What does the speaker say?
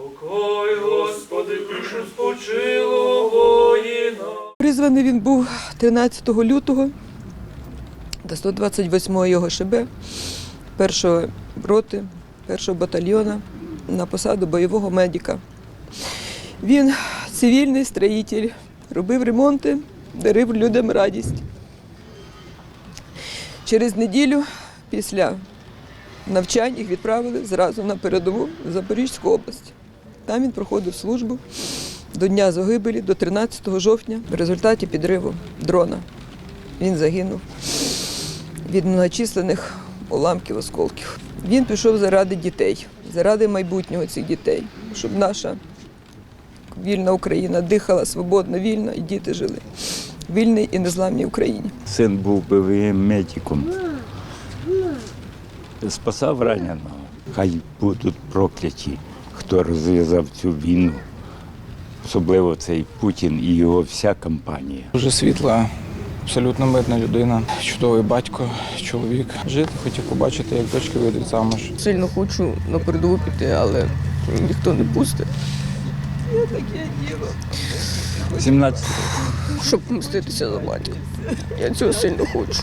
Упокой, Господи, душу спочило воїна. Призваний він був 13 лютого до 128 його ШБ, першої роти, першого батальйона на посаду бойового медика. Він цивільний строїтель, робив ремонти, дарив людям радість. Через неділю після навчань їх відправили зразу на передову в Запорізьку область. Там він проходив службу до дня загибелі, до 13 жовтня, в результаті підриву дрона. Він загинув від многочисленних уламків осколків. Він пішов заради дітей, заради майбутнього цих дітей, щоб наша вільна Україна дихала свободно, вільно і діти жили вільній і незламній Україні. Син був бойовим медиком. Спасав раненого. Хай будуть прокляті, хто розв'язав цю війну. Особливо цей Путін і його вся кампанія. Дуже світла, абсолютно мирна людина, чудовий батько, чоловік. Жити хотів побачити, як дочки вийдуть замуж. Сильно хочу на передову піти, але ніхто не пустить. Я таке діло, 17 щоб помститися за батька. Я цього сильно хочу.